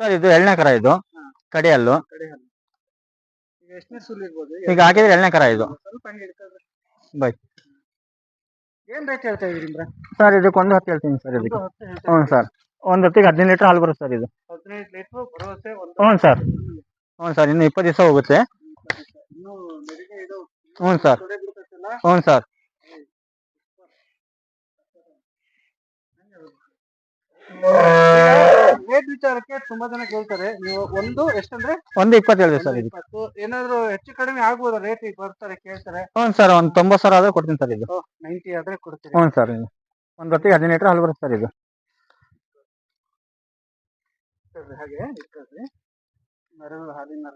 Sir ಇದು ಎಳ್ನೇ ಕರ ಇದು. ಕಡೆಯಲ್ಲು. ಈಗ ಎಷ್ಟನೇ ಸುಲ್ ಇರ್ಬೋದು? ಈಗ ಹಾಕಿದ್ರೆ ಎಳ್ನೇ ಕರ ಇದು. ಸ್ವಲ್ಪ ಹಂಗೆ ಬೈ. ಏನ್ ರೇಟ್ ಹೇಳ್ತಾ ಇದೀರಿ? ಸರ್ ಇದಕ್ಕೆ ಒಂದು ಹತ್ತು ಹೇಳ್ತೀನಿ ಸರ್ ಇದಕ್ಕೆ. ಹ್ಞೂ ಸರ್. ಒಂದು ಹೊತ್ತಿಗೆ ಹದಿನೈದು ಲೀಟರ್ ಹಾಲು ಬರುತ್ತೆ ಸರ್ ಇದು. ಹದಿನೈದು ಲೀಟ್ರು ಭರವಸೆ ಒಂದು ಹ್ಞೂ ಸರ್. ಹ್ಞೂ ಸರ್ ಇನ್ನು ಇಪ್ಪತ್ತು ದಿವಸ ಹೋಗುತ್ತೆ. ಇನ್ನೂ ನೆರಿಗೆ ಇದು ಹ್ಞೂ ಸರ್. ಹ್ಞೂ ಸರ್. ರೇಟ್ ವಿಚಾರಕ್ಕೆ ತುಂಬಾ ಜನ ಕೇಳ್ತಾರೆ. ನೀವು ಒಂದು ಎಷ್ಟಂದ್ರೆ? ಒಂದು ಇಪ್ಪತ್ತು ಹೇಳಿದೆ ಸರ್ ಇದಕ್ಕೆ ಇಪ್ಪತ್ತು. ಏನಾದ್ರು ಹೆಚ್ಚು ಕಡಿಮೆ ಆಗ್ಬೋದಾ ರೇಟ್ ಈಗ ಬರ್ತಾರೆ ಕೇಳ್ತಾರೆ? ಹ್ಞೂ ಸರ್ ಒಂದು ತೊಂಬತ್ತು ಸಾವಿರ ಆದ್ರೆ ಕೊಡ್ತೀನಿ ಸರ್ ಇದು. ನೈಂಟಿ ಆದ್ರೆ ಕೊಡ್ತೀನಿ ಹ್ಞೂ ಸರ್ ಇದು. ಒಂದು ಹೊತ್ತಿಗೆ ಹದಿನೈದು ಲೀಟ್ರ್ ಹಾಲು ಬರುತ್ತೆ ಸರ್ ಇದು. ಹಾಗೆ ಮರದ ಹಾಲಿನ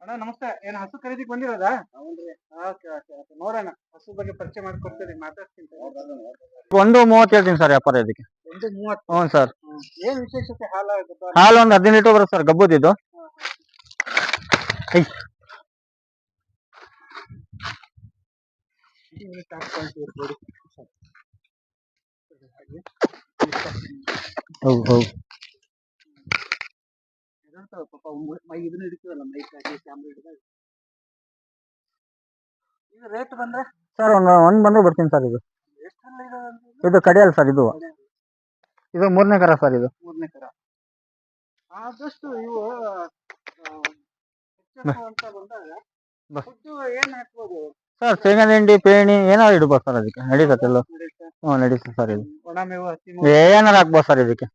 ಅಣ್ಣ ನಮಸ್ತೆ. ಏನ್ ಹಸು ಖರೀದಿಗೆ ಬಂದಿರೋದಾ? Okay okay okay. ನೋಡೋಣ. ಹಸು ಬಗ್ಗೆ ಪರಿಚಯ ಮಾಡ್ಕೊಡ್ತೀನಿ ಮಾತಾಡ್ತೀನಿ ಒಂದು ಮೂವತ್ತು ಹೇಳ್ತೀನಿ ಸರ್ ವ್ಯಾಪಾರ ಇದಕ್ಕೆ. ಒಂದು ಮೂವತ್ತು. ಹ್ಞೂ ಸರ್. ಏನು ವಿಶೇಷತೆ ಹಾಲು ಹಾಲು ಒಂದು ಹದಿನೈದು ಲೀಟರ್ ಬರುತ್ತೆ ಸರ್. ಗಬ್ಬುದಿದ್ದು. ಹೌದು. ಹೌದು ಇದನ್ನ ಹಿಡಿತೀವಲ್ಲ ಮೈಕ್ ಹಾಕಿ ಕ್ಯಾಮ್ರಾ ಹಿಡಿದಾಗ ಈಗ ರೇಟ್ ಬಂದ್ರೆ? ಸರ್ ಒಂದು ಒಂದು ಬಂದ್ರೆ ಬರ್ತೀನಿ ಸರ್ ಇದು. ಇದು? ಇದು ಕಡಿಯಲ್ಲ ಸರ್ ಇದು. ಇದು ಮೂರನೇ ಕರ ಸರ್ ಇದು. ಮೂರನೇ ಕರ. ಆದಷ್ಟು ಇವು ಅಂತ ಬಂದಾಗ. ಫುಡ್ಡು ಏನ್ ಹಾಕ್ಬೋದು? ಸರ್ ಶೇಂಗಾ ಹಿಂಡಿ ಪೇಣಿ ಏನಾದ್ರು ಇಡ್ಬೋದು ಸರ್ ಅದಕ್ಕೆ. ನಡೀತದೆ ಎಲ್ಲ? ಹ್ಞೂ ನಡೀತದೆ ಸರ್ ಇದು. ಒಣ ಮೇವು ಹಸಿ ಮೇವು ಏನಾರು ಹಾಕ್ಬೋದು ಸರ್ ಇದಕ್ಕೆ.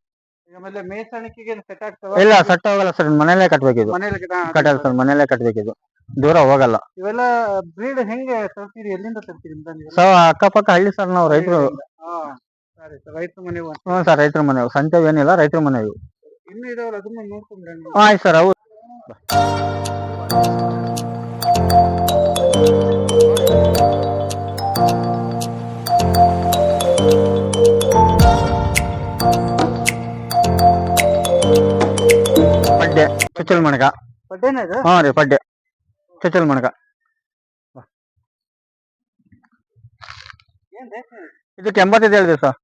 ಆಮೇಲೆ ಮೇಯ್ಸಾಣಿಕೆಗೆ ಸೆಟ್ ಆಗ್ತಾವ? ಇಲ್ಲ ಸಟ್ ಹೋಗಲ್ಲ ಸರ್ ಮನೇಲೆ ಕಟ್ಬೇಕು ಇದು ಮನೇಲಿ ಕಟ್ಟಲ್ಲ ಸರ್ ಮನೇಲೆ ಕಟ್ಬೇಕು ಇದು ದೂರ ಹೋಗಲ್ಲ. ಇವೆಲ್ಲ ಬ್ರೀಡ್ ಹೆಂಗೆ ತರ್ತೀರಿ? ಎಲ್ಲಿಂದ ತರ್ತೀರಿ ಸರ್ ಅಕ್ಕಪಕ್ಕ ಹಳ್ಳಿ ಸರ್ ನಾವು ರೈತರು. ಹಾ ಸರಿ ಸರ್ ರೈತರ ಮನೆ ಹ್ಞೂ ಸರ್ ರೈತರ ಮನೆ ಸಂತೆ ಏನಿಲ್ಲ ರೈತರ ಮನೆಯವು ಇನ್ನು ಇದಾವಲ್ಲ ಅದನ್ನ ನೋಡ್ಕೊಂಡ್ರೆ ಆಯ್ತು ಸರ್ ಹೌದು. ಪಡ್ಡೆ ಚುಚ್ಚಲ್ ಮಣಗ ಪಡ್ಡೆನ ಇದು? ಹಾಂ ರೀ ಪಡ್ಡೆ. ಚುಚ್ಚಲ್ ಮಣಗ ಇದಕ್ಕೆ ಎಂಬತ್ತೈದು ಹೇಳಿದೆ ಸರ್.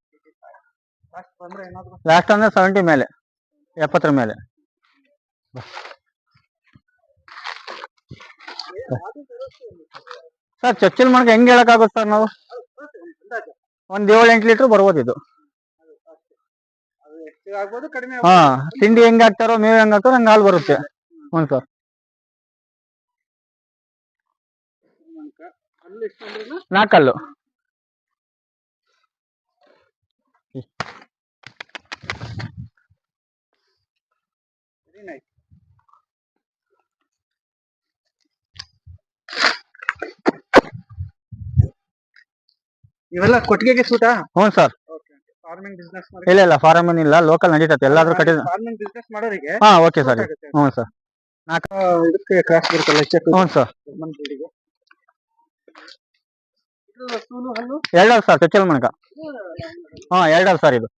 ಲಾಸ್ಟ್ ಅಂದ್ರೆ ಸೆವೆಂಟಿ ಮೇಲೆ ಎಪ್ಪತ್ತರ ಮೇಲೆ. ಸರ್ ಚೊಚ್ಚಲ್ ಮಣಗ ಹೆಂಗ್ ಹೇಳಕ್ಕಾಗುತ್ತೆ ಸರ್ ನಾವು? ಒಂದ್ ಏಳು ಎಂಟು ಲೀಟರ್ ಬರ್ಬೋದು ಇದು. ಹಾ ತಿಂಡಿ ಹೆಂಗ್ ಹಾಕ್ತಾರೋ ಮೇವು ಹೆಂಗ್ ಹಾಕ್ತಾರೋ ಹಂಗ ಹಾಲು ಬರುತ್ತೆ. ಹ್ಞೂ ಸರ್. ನಾಲ್ಕಲ್ಲು ಇವೆಲ್ಲ ಕೊಟ್ಟಿಗೆಗೆ ಸೂಟಾ? ಹ್ಞೂ ಸರ್. ಫಾರ್ಮಿಂಗ್ ಬಿಸ್ನೆಸ್ ಇಲ್ಲ ಇಲ್ಲ ಫಾರಮ್ ಏನಿಲ್ಲ. ಲೋಕಲ್ ನಡೀತದೆ ಎಲ್ಲಾದ್ರೂ ಕಟ್ಟಿದ ಫಾರ್ಮಿಂಗ್ ಬಿಸ್ನೆಸ್ ಮಾಡೋರಿಗೆ? ಹಾ ಓಕೆ ಸರ್. ಹ್ಞೂ ಸರ್. ನಾಲ್ಕು ಇದಕ್ಕೆ ಕ್ರಾಸ್ ಬರುತ್ತಲ್ಲ ಚೆಕ್ ಹ್ಞೂ ಸರ್. ಎರಡಲ್ಲ ಸರ್, ಚೊಚ್ಚಲ ಮನಕ ಹಾ ಎರಡಲ್ಲ ಸರ್ ಇದು.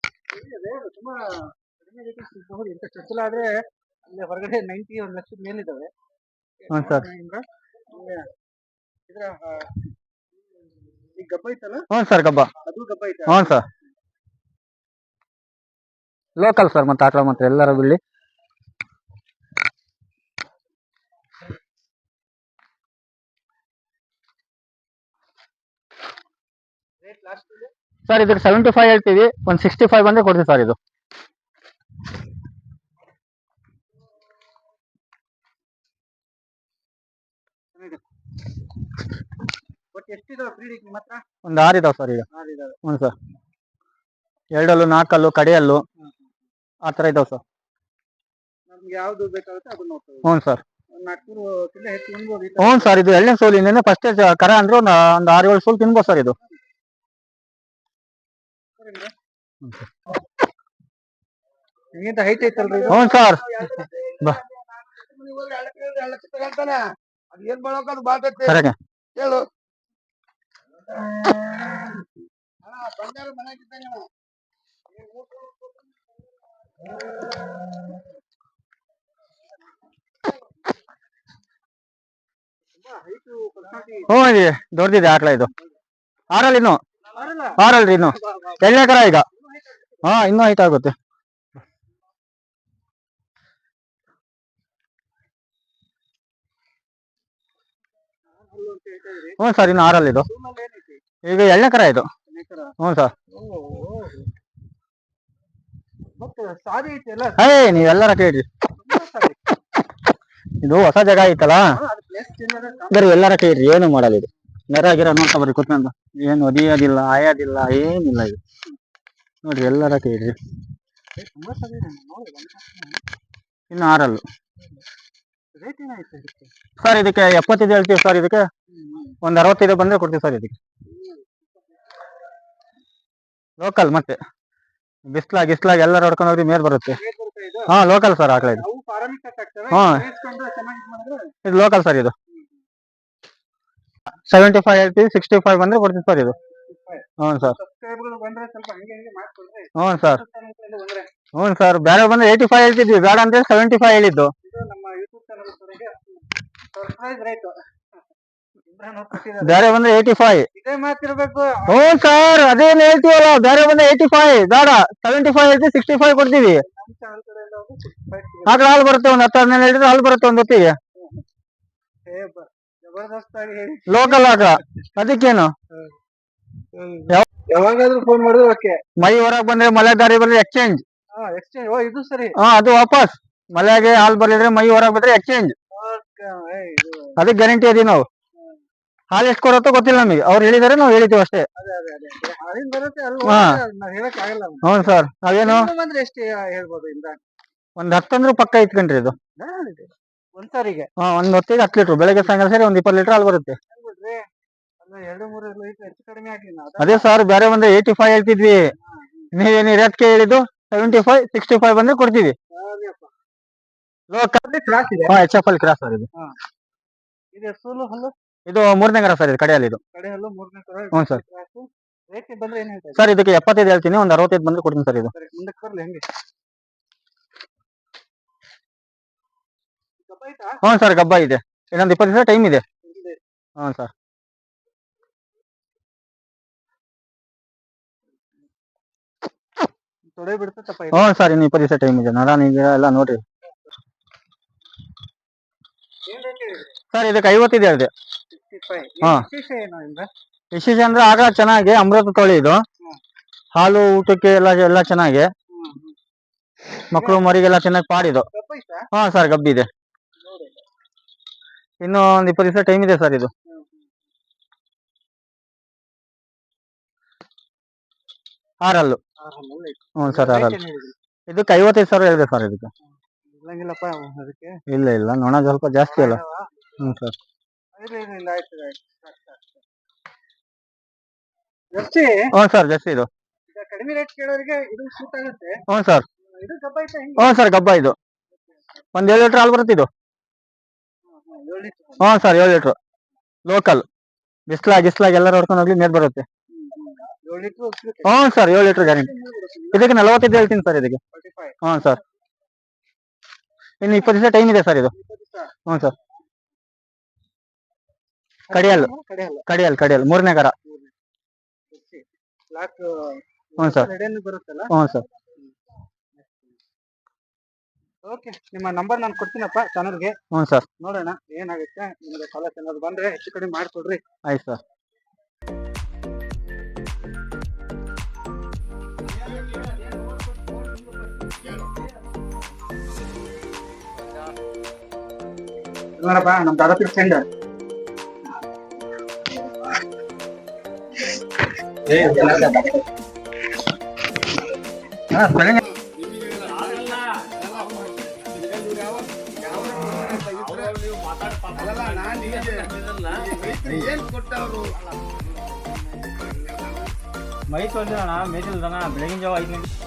ತುಂಬಾ ಕಡಿಮೆ ಇಂಥ ಅಲ್ಲಿ ಹೊರಗಡೆ ನೈಂಟಿ ಒಂದು ಲಕ್ಷದ ಸರ್, ಗಬ್ಬ. ಹ್ಞೂ ಸರ್. ಅದು ಐತೆ ಸರ್ ಲೋಕಲ್ ಸರ್ ಮತ್ತೆ ಆಕಳ ಮಾತ್ರ ಎಲ್ಲರ ಬಿಲ್ಲಿ ರೇಟ್ ಲಾಸ್ಟ್ ಇದೆ ಸರ್ ಇದಕ್ಕೆ ಸೆವೆಂಟಿ ಫೈವ್ ಹೇಳ್ತೀವಿ. ಒಂದು ಸಿಕ್ಸ್ಟಿ ಫೈವ್ ಬಂದರೆ ಕೊಡ್ತೀವಿ ಸರ್ ಇದು. ಒಂದು ಆರು ಇದಾವೆ ಸರ್ ಈಗ. ಹ್ಞೂ ಸರ್ ಎರಡಲ್ಲು ನಾಲ್ಕಲ್ಲು ಕಡೆಯಲ್ಲು ಆ ಥರ ಇದಾವೆ ಸರ್ ನಮ್ಗೆ ಯಾವ್ದು ಬೇಕಾಗುತ್ತೆ ಅದನ್ನ ನೋಡ್ತೀವಿ. ಹ್ಞೂ ಸರ್. ಹ್ಞೂ ಸರ್ ಇದು ಎಳ್ಳೆ ಸೋಲಿಂದ ಫಸ್ಟೇ ಕರ ಅಂದ್ರೆ ಒಂದು ಒಂದು ಆರು ಏಳು ಸೋಲು ತಿನ್ಬೋದು ಸರ್ ಇದು. ನಿಮ್ಗಿಂತ ಹೈಟ್ ಐತಲ್ರಿ ಹ್ಞೂ ಸರ್. ಬಾ. ಏನ್ ಮಾಡೋಕದು ಬಾತೈತೆ ಸರಿಯಾಗಿ. ಹೇಳು. ಬಂಗಾರ ಮನೆಗಿದ್ದಂಗೆ ಹ್ಞೂ ಇದೆ ದೊಡ್ಡದಿದೆ ಆಕಳ ಇದು. ಆರಲಿ ಇನ್ನು. ಆರಲ್ಲ ಆರಲ್ರಿ ಇನ್ನು. ಎಳ್ಳೆ ಕರ ಈಗ. ಹಾ ಇನ್ನು ಹೈಟ್ ಆಗುತ್ತೆ. ಹ್ಞೂ ಸರ್ ಇನ್ನು ಆರಲ್ಲಿ ಇದು. ಈಗ ಎಳ್ಳೆ ಕರ ಇದು. ಹ್ಞೂ ಸರ್. ಏ ನೀವೆಲ್ಲರ ಕೇಳ್ರಿ. ಇದು ಹೊಸ ಜಾಗ ಐತಲ್ಲ? ಎಲ್ಲರ ಕೇಳ್ರಿ ಏನು ಮಾಡಲ್ಲ ಇದು. ನೆರ ಗಿರ ನೋಡ್ತಾ ಬರ್ರಿ ಕುತ್ಕೊಂಡು. ಏನು ಒದಿಯೋದಿಲ್ಲ ಆಯೋದಿಲ್ಲ ಏನಿಲ್ಲ ಇದು. ನೋಡ್ರಿ ಎಲ್ಲರ ಕೇಳ್ರಿ ಇನ್ನು ಆರಲ್ಲು. ಸರ್ ಇದಕ್ಕೆ ಎಪ್ಪತ್ತೈದು ಹೇಳ್ತೀವಿ ಸರ್ ಇದಕ್ಕೆ? ಒಂದ್ ಅರವತ್ತೈದು ಬಂದ್ರೆ ಕೊಡ್ತೀವಿ ಸರ್ ಇದಕ್ಕೆ. ಲೋಕಲ್ ಮತ್ತೆ. ಬಿಸ್ಲಾಗ್ ಗಿಸ್ಲಾಗ್ ಎಲ್ಲರೂ ಹೊಡ್ಕೊಂಡು ಹೋಗಿ ಮೇಲ್ ಬರುತ್ತೆ. ಹಾ ಲೋಕಲ್ ಸರ್ ಆಕಳ ಇದು. ಹಾ. ಇದು ಲೋಕಲ್ ಸರ್ ಇದು. ಸೆವೆಂಟಿ ಫೈವ್ ಐತಿ ಸಿಕ್ಸ್ಟಿ ಫೈವ್ ಬಂದ್ರೆ ಕೊಡ್ತೀವಿ ಸರ್ ಇದು. ಹ್ಞೂ ಸರ್. ಹ್ಞೂ ಸರ್. ಹ್ಞೂ ಸರ್ ಬೇರೆ ಬಂದ್ರೆ ಏಯ್ಟಿ ಫೈವ್ ಹೇಳ್ತಿದ್ವಿ ಬೇಡ ಅಂದ್ರೆ ಸೆವೆಂಟಿ ಫೈವ್ ಹೇಳಿದ್ದು ಬೇರೆ ಬಂದ್ರೆ ಏಯ್ಟಿ ಫೈವ್ ಹ್ಞೂ ಸರ್ ಅದೇನ್ ಹೇಳ್ತೀವಲ್ಲ ಬೇರೆ ಬಂದ್ರೆ ಏಯ್ಟಿ ಫೈವ್ ಬೇಡ. ಸೆವೆಂಟಿ ಫೈವ್ ಹೇಳ್ತೀವಿ ಸಿಕ್ಸ್ಟಿ ಫೈವ್ ಕೊಡ್ತೀವಿ. ಆಕಳ ಹಾಲು ಬರುತ್ತೆ ಒಂದು ಹತ್ತು ಹದಿನೈದು ಹೇಳಿದ್ರೆ ಹಾಲು ಬರುತ್ತೆ ಒಂದು ಹೊತ್ತಿಗೆ. ಲೋಕಲ್ ಆಗ? ಅದಕ್ಕೇನು? ಯಾವಾಗಾದ್ರೂ ಫೋನ್ ಮಾಡಿದ್ರೆ ಓಕೆ ಮೈ ಹೊರಗ್ ಬಂದ್ರೆ ಮಳೆ ದಾರಿ ಬಂದ್ರೆ ಎಕ್ಸ್ಚೇಂಜ್ ಎಕ್ಸ್ಚೇಂಜ್ ಓ ಇದು ಸರಿ. ಹಾ ಅದು ವಾಪಸ್. ಮಳೆಗೆ ಹಾಲ್ ಬರ್ಲಿದ್ರೆ ಮೈ ಹೊರಗ್ ಬಂದ್ರೆ ಎಕ್ಸ್ಚೇಂಜ್ ಅದಕ್ಕೆ ಗ್ಯಾರಂಟಿ ಅದೀವಿ ನಾವು. ಹಾಲು ಎಷ್ಟು ಕೊಡತ್ತೋ ಗೊತ್ತಿಲ್ಲ ನಮಗೆ. ಅವ್ರು ಹೇಳಿದಾರೆ ನಾವು ಹೇಳ್ತೀವಿ ಅಷ್ಟೇ. ಹ್ಞೂ ಸರ್. ನಾವೇನು? ಒಂದ್ ಹತ್ತಂದ್ರೂ ಪಕ್ಕ ಇಟ್ಕೊಂಡ್ರಿ ಇದು. ಒಂದ್ ಸಾರಿಗೆ? ಹಾ ಒಂದ್ ಹೊತ್ತಿಗೆ ಹತ್ತು ಲೀಟರ್ ಬೆಳಗ್ಗೆ ಸಾಯಂಕಾಲ ಸರಿ ಒಂದ್ ಇಪ್ಪತ್ತು ಲೀಟರ್ ಹಾಲು ಬರುತ್ತೆ. ಹೇಳ್ಬಿಡ್ರಿ. ಅಲ್ಲ ಎರಡು ಮೂರು ಲೀಟರ್ ಹೆಚ್ಚು ಕಡಿಮೆ ಆಗ್ಲಿಲ್ಲ. ಅದೇ ಸರ್ ಬೇರೆ ಬಂದ್ರೆ ಏಯ್ಟಿ ಫೈವ್ ಹೇಳ್ತಿದ್ವಿ ನೀವೇನು ರೇಟ್ಗೆ ಹೇಳಿದ್ದು? ಸೆವೆಂಟಿ ಫೈವ್ ಸಿಕ್ಸ್ಟಿ ಫೈವ್ ಬಂದ್ರೆ ಕೊಡ್ತೀವಿ ಕ್ರಾಸ್ ಇದೆ? ಹಾ ಎಚ್ ಎಫ್ ಅಲ್ಲಿ ಕ್ರಾಸ್ ಸರ್ ಇದು. ಇದು ಸೂಲು ಹಲ್ಲು? ಇದು ಮೂರನೇ ಗರ ಸರ್ ಇದು ಕಡೆಯಲ್ಲಿ ಇದು. ಕಡೆ ಹಲ್ಲು ಮೂರನೇ ತರ ಹ್ಞೂ ಸರ್ ರೇಟ್ ಬಂದ್ರೆ ಏನ್ ಹೇಳ್ತಾ ಸರ್ ಇದಕ್ಕೆ ಎಪ್ಪತ್ತೈದು ಹೇಳ್ತೀನಿ ಒಂದು ಅರವತ್ತೈದು ಬಂದ್ರೆ ಕೊಡ್ತೀನಿ ಸರ್ ಇದು. ಸರಿ ಮುಂದಕ್ಕೆ ಬರ್ಲಿ ಹೆಂಗೆ ಗಬ್ಬ ಆಯ್ತಾ? ಹ್ಞೂ ಸರ್ ಗಬ್ಬ ಇದೆ. ಇನ್ನೊಂದು ಇಪ್ಪತ್ತು ದಿವಸ ಟೈಮ್ ಇದೆ. ಹ್ಮ್ ಹ್ಞೂ ಸರ್. ಹ್ಞೂ ಸರ್ ಇನ್ನು ಇಪ್ಪತ್ತು ದಿವಸ ಟೈಮ್ ಇದೆ. ನಾನು ನೀಗ ಎಲ್ಲ ನೋಡ್ರಿ. ಸರ್ ಇದಕ್ಕೆ ಐವತ್ತಿದೆ ಅದೇ. ಹಾಂ. ವಿಶೇಷ ಅಂದ್ರೆ ಆಗ ಚೆನ್ನಾಗಿ ಅಮೃತ ತೊಳಿ ಇದು. ಹಾಲು ಊಟಕ್ಕೆ ಎಲ್ಲ ಎಲ್ಲ ಚೆನ್ನಾಗಿ. ಮಕ್ಕಳು ಮರಿಗೆಲ್ಲ ಚೆನ್ನಾಗಿ ಪಾಡಿದು. ಹಾ ಸರ್ ಗಬ್ಬಿದೆ ಇನ್ನು ಒಂದು ಇಪ್ಪತ್ತು ದಿವಸ ಟೈಮ್ ಇದೆ ಸರ್ ಇದು. ಆರಲ್ಲು. ಹ್ಞೂ ಸರ್ ಆರಲ್ಲು. ಇದಕ್ಕೆ ಐವತ್ತೈದು ಸಾವಿರ ಹೇಳಿದೆ ಸರ್ ಇದಕ್ಕೆ. ಇಲ್ಲ ಇಲ್ಲ ನೋಣ ಸ್ವಲ್ಪ ಜಾಸ್ತಿ ಅಲ್ಲ. ಹ್ಞೂ ಸರ್. ಹ್ಞೂ ಸರ್ ಜಾಸ್ತಿ ಇದು. ಹ್ಞೂ ಸರ್ ಹ್ಞೂ ಸರ್ ಗಬ್ಬ ಇದು. ಒಂದು ಏಳು ಲೀಟ್ರ್ ಹಾಲು ಬರುತ್ತೆ ಇದು. ಹ್ಞೂ ಸರ್ ಏಳು ಲೀಟ್ರ್ ಲೋಕಲ್ ಬಿಸ್ಲಾಗ ಗಿಸ್ಲಾಗ ಎಲ್ಲರೂ ಹೊಡ್ಕೊಂಡು ಹೋಗ್ಲಿ ನೀರು ಬರುತ್ತೆ. ಹ್ಞೂ ಸರ್ ಏಳು ಲೀಟ್ರ್ ಗ್ಯಾರಂಟಿ ಇದಕ್ಕೆ ನಲವತ್ತೈದು ಹೇಳ್ತೀನಿ ಸರ್ ಇದಕ್ಕೆ. ಹ್ಞೂ ಸರ್. ಇನ್ನು ಇಪ್ಪತ್ತು ದಿವಸ ಟೈಮ್ ಇದೆ ಸರ್ ಇದು. ಹ್ಞೂ ಸರ್. ಕಡಿಯಲ್ ಕಡಿಯಲ್ ಕಡಿಯಲ್. ಮೂರನೇ ಕರ. ಹ್ಞೂ ಸರ್. ಹ್ಞೂ ಸರ್. ಓಕೆ ನಿಮ್ಮ ನಂಬರ್ ನಾನು ಕೊಡ್ತೀನಪ್ಪ ಚಾನಲ್ಗೆ ಹ್ಞೂ ಸರ್ ನೋಡೋಣ ಏನಾಗುತ್ತೆ ನಿಮಗೆ ಕಾಲೇಜ್ ಏನಾದ್ರು ಬಂದ್ರೆ ಹೆಚ್ಚು ಕಡಿಮೆ ಮಾಡಿಕೊಡ್ರಿ. ಆಯ್ತು ಸರ್ ನೋಡಪ್ಪ ನಮ್ ದಾದಾಪೀರ್ ಫ್ರೆಂಡ್ ಮೈ ತೊಂದ್ರೆ ಮೇಜಿಲ್ದನ ಬೆಳಗಿನ ಜಾವ ಐದು ಗಂಟೆ.